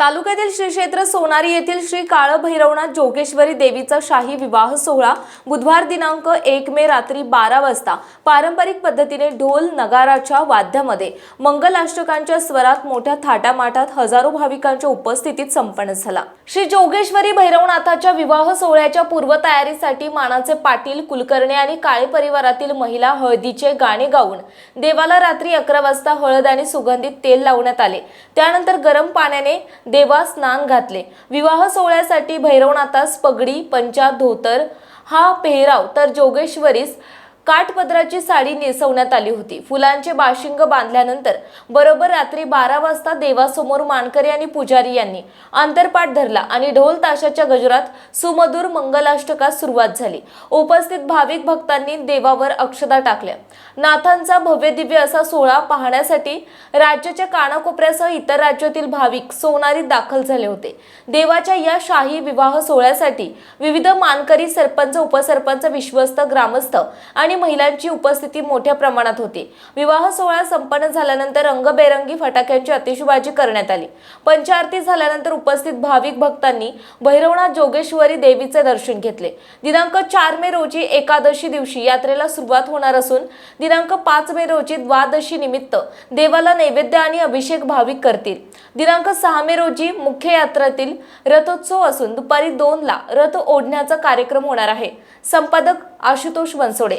तालुक्यातील श्री क्षेत्र सोनारी येथील श्री काळभैरवनाथ जोगेश्वरी देवीचा शाही विवाह सोहळा बुधवार दिनांक एक मे रात्री बारा वाजता पारंपरिक पद्धतीने ढोल नगाराच्या वाद्यामध्ये मंगलाष्टकांच्या स्वरात मोठ्या थाटामाटात हजारो भाविकांच्या उपस्थितीत संपन्न झाला. श्री जोगेश्वरी भैरवनाथाच्या विवाह सोहळ्याच्या पूर्वतयारीसाठी मानाचे पाटील कुलकर्णी आणि काळे परिवारातील महिला हळदीचे गाणे गाऊन देवाला रात्री अकरा वाजता हळद आणि सुगंधित तेल लावण्यात आले. त्यानंतर गरम पाण्याने देवा स्नान घातले. विवाह सोहळ्यासाठी भैरवनाथास पगडी पंचा धोतर हा पेहराव तर जोगेश्वरीस काठपदराची साडी नेसवण्यात आली होती. फुलांचे बाशिंग बांधल्यानंतर बरोबर रात्री बारा वाजता देवासमोर मानकरी आणि पुजारी यांनी आंतरपाठ धरला आणि ढोल ताशाच्या गजरात सुमधुर मंगलाष्टकास सुरुवात झाली. उपस्थित भाविक भक्तांनी देवावर अक्षदा टाकल्या. नाथांचा भव्य दिव्य असा सोहळा पाहण्यासाठी राज्याच्या कानाकोपऱ्यासह इतर राज्यातील भाविक सोनारीत दाखल झाले होते. देवाच्या या शाही विवाह सोहळ्यासाठी विविध मानकरी सरपंच उपसरपंच विश्वस्त ग्रामस्थ आणि महिलांची उपस्थिती मोठ्या प्रमाणात होती. विवाह सोहळा संपन्न झाल्यानंतर रंगबेरंगी फटाक्यांची अतिशुबाजी करण्यात आली. पंचारती झाल्यानंतर उपस्थित भाविक भक्तांनी भैरवनाथ जोगेश्वरी देवीचे दर्शन घेतले. दिनांक चार मे रोजी एकादशी दिवशी यात्रेला सुरुवात होणार असून दिनांक पाच मे रोजी द्वादशी निमित्त देवाला नैवेद्य आणि अभिषेक भाविक करतील. दिनांक सहा मे रोजी मुख्य यात्रातील रथोत्सव असून दुपारी दोन ला रथ ओढण्याचा कार्यक्रम होणार आहे. संपादक आशुतोष बनसोडे.